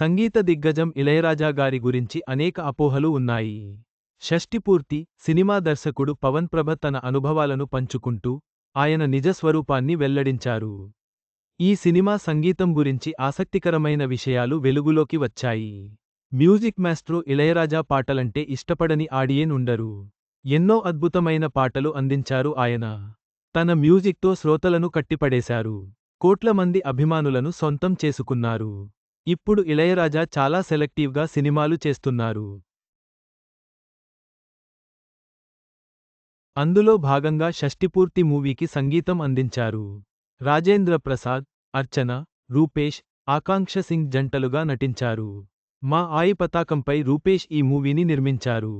సంగీత దిగ్గజం ఇళయరాజా గారి గురించి అనేక అపోహలు ఉన్నాయి. షష్టిపూర్తి సినిమా దర్శకుడు పవన్ ప్రభ తన అనుభవాలను పంచుకుంటూ ఆయన నిజ స్వరూపాన్ని వెల్లడించారు. ఈ సినిమా సంగీతం గురించి ఆసక్తికరమైన విషయాలు వెలుగులోకి వచ్చాయి. మ్యూజిక్ మాస్ట్రో ఇళయరాజా పాటలంటే ఇష్టపడని ఆడియేనుండరు ఎన్నో అద్భుతమైన పాటలు అందించారు ఆయన. తన మ్యూజిక్తో శ్రోతలను కట్టిపడేశారు. కోట్ల మంది అభిమానులను సొంతం చేసుకున్నారు. ఇప్పుడు ఇళయరాజా చాలా సెలెక్టివ్గా సినిమాలు చేస్తున్నారు. అందులో భాగంగా షష్టిపూర్తి మూవీకి సంగీతం అందించారు. రాజేంద్ర ప్రసాద్ అర్చన రూపేష్ ఆకాంక్ష సింగ్ జంటలుగా నటించారు. మా ఆయి పతాకంపై రూపేష్ ఈ మూవీని నిర్మించారు.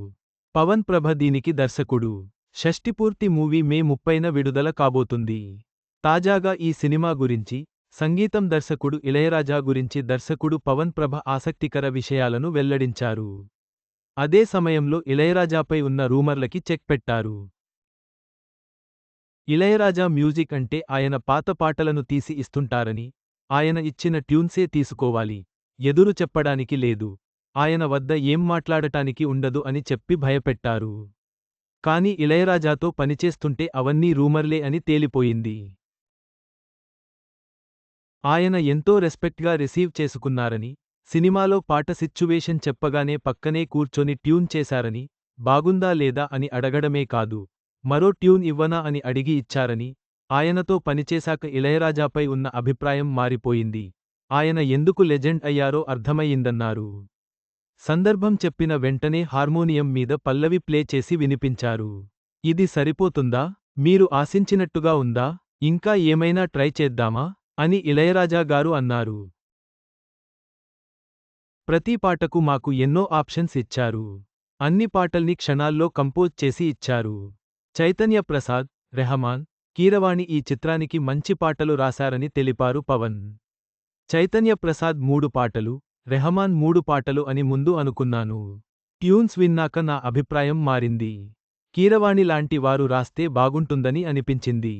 పవన్ ప్రభ దీనికి దర్శకుడు. షష్టిపూర్తి మూవీ మే ముప్పైన విడుదల కాబోతుంది. తాజాగా ఈ సినిమా గురించి సంగీతం దర్శకుడు ఇళయరాజా గురించి దర్శకుడు పవన్ ప్రభ ఆసక్తికర విషయాలను వెల్లడించారు. అదే సమయంలో ఇళయరాజాపై ఉన్న రూమర్లకి చెక్ పెట్టారు. ఇళయరాజా మ్యూజిక్ అంటే ఆయన పాత పాటలను తీసి ఇస్తుంటారని ఆయన ఇచ్చిన ట్యూన్సే తీసుకోవాలి ఎదురు చెప్పడానికి లేదు ఆయన వద్ద ఏం మాట్లాడటానికి ఉండదు అని చెప్పి భయపెట్టారు. కాని ఇళయరాజాతో పనిచేస్తుంటే అవన్నీ రూమర్లే అని తేలిపోయింది. ఆయన ఎంతో రెస్పెక్ట్గా రిసీవ్ చేసుకున్నారని సినిమాలో పాట సిచ్యువేషన్ చెప్పగానే పక్కనే కూర్చొని ట్యూన్ చేశారని బాగుందా లేదా అని అడగడమే కాదు మరో ట్యూన్ ఇవ్వనా అని అడిగి ఇచ్చారని ఆయనతో పనిచేశాక ఇళయరాజాపై ఉన్న అభిప్రాయం మారిపోయింది. ఆయన ఎందుకు లెజెండ్ అయ్యారో అర్థమయ్యిందన్నారు. సందర్భం చెప్పిన వెంటనే హార్మోనియం మీద పల్లవి ప్లే చేసి వినిపించారు. ఇది సరిపోతుందా? మీరు ఆశించినట్టుగా ఉందా? ఇంకా ఏమైనా ట్రై చేద్దామా? అని ఇళయరాజా గారు అన్నారు. ప్రతి పాటకు మాకు ఎన్నో ఆప్షన్స్ ఇచ్చారు. అన్ని పాటల్ని క్షణాల్లో కంపోజ్ చేసి ఇచ్చారు. చైతన్య ప్రసాద్ రెహమాన్ కీరవాణి ఈ చిత్రానికి మంచి పాటలు రాశారని తెలిపారు పవన్. చైతన్య ప్రసాద్ మూడు పాటలు రెహమాన్ మూడు పాటలు అని ముందు అనుకున్నాను. ట్యూన్స్ విన్నాక నా అభిప్రాయం మారింది. కీరవాణి లాంటి వారు రాస్తే బాగుంటుందని అనిపించింది.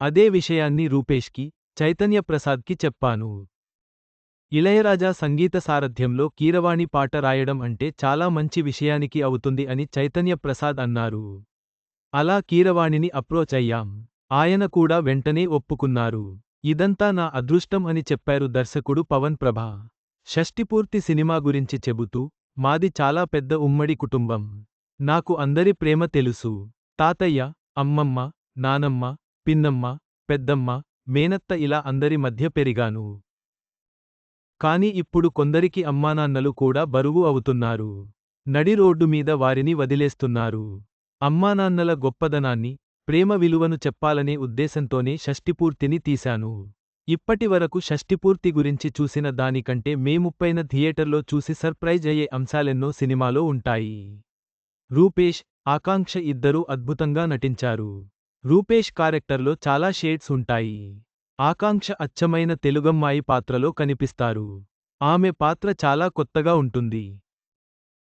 అదే విషయాన్ని రూపేష్కి చైతన్య ప్రసాద్కి చెప్పాను. ఇళయరాజా సంగీత సారథ్యంలో కీరవాణి పాట రాయడం అంటే చాలా మంచి విషయానికి అవుతుంది అని చైతన్య ప్రసాద్ అన్నారు. అలా కీరవాణిని అప్రోచ్ అయ్యాం. ఆయన కూడా వెంటనే ఒప్పుకున్నారు. ఇదంతా నా అదృష్టం అని చెప్పారు దర్శకుడు పవన్ ప్రభ. షష్టిపూర్తి సినిమా గురించి చెబుతూ మాది చాలా పెద్ద ఉమ్మడి కుటుంబం. నాకు అందరి ప్రేమ తెలుసు. తాతయ్య అమ్మమ్మ నానమ్మ పిన్నమ్మ పెద్దమ్మ మేనత్త ఇలా అందరి మధ్య పెరిగాను. కాని ఇప్పుడు కొందరికి అమ్మానాన్నలు కూడా బరువు అవుతున్నారు. నడి రోడ్డు మీద వారిని వదిలేస్తున్నారు. అమ్మానాన్నల గొప్పదనాన్ని ప్రేమ విలువను చెప్పాలనే ఉద్దేశంతోనే షష్టిపూర్తిని తీశాను. ఇప్పటివరకు షష్టిపూర్తి గురించి చూసిన దానికంటే మే ముప్పైన థియేటర్లో చూసి సర్ప్రైజ్ అయ్యే అంశాలెన్నో సినిమాలో ఉంటాయి. రూపేష్ ఆకాంక్ష ఇద్దరూ అద్భుతంగా నటించారు. రూపేష్ క్యారెక్టర్లో చాలా షేడ్స్ ఉంటాయి. ఆకాంక్ష అచ్చమైన తెలుగమ్మాయి పాత్రలో కనిపిస్తారు. ఆమె పాత్ర చాలా కొత్తగా ఉంటుంది.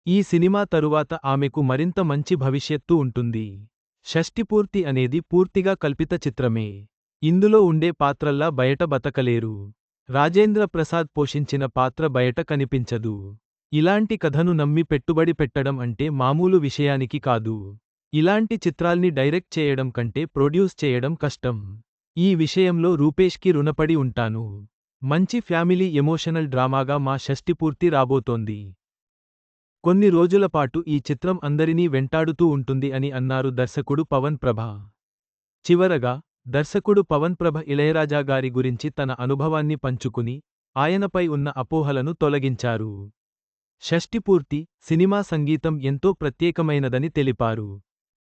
ఈ సినిమా తరువాత ఆమెకు మరింత మంచి భవిష్యత్తు ఉంటుంది. షష్టిపూర్తి అనేది పూర్తిగా కల్పిత చిత్రమే. ఇందులో ఉండే పాత్రల్లా బయట బతకలేరు. రాజేంద్ర ప్రసాద్ పోషించిన పాత్ర బయట కనిపించదు. ఇలాంటి కథను నమ్మి పెట్టుబడి పెట్టడం అంటే మామూలు విషయానికి కాదు. ఇలాంటి చిత్రాల్ని డైరెక్ట్ చేయడం కంటే ప్రొడ్యూస్ చేయడం కష్టం. ఈ విషయంలో రూపేష్కి రుణపడి ఉంటాను. మంచి ఫ్యామిలీ ఎమోషనల్ డ్రామాగా మా షష్టిపూర్తి రాబోతోంది. కొన్ని రోజుల పాటు ఈ చిత్రం అందరినీ వెంటాడుతూ ఉంటుంది అని అన్నారు దర్శకుడు పవన్ ప్రభ. చివరగా దర్శకుడు పవన్ ప్రభ ఇళయరాజా గారి గురించి తన అనుభవాన్ని పంచుకుని ఆయనపై ఉన్న అపోహలను తొలగించారు. షష్టిపూర్తి సినిమా సంగీతం ఎంతో ప్రత్యేకమైనదని తెలిపారు.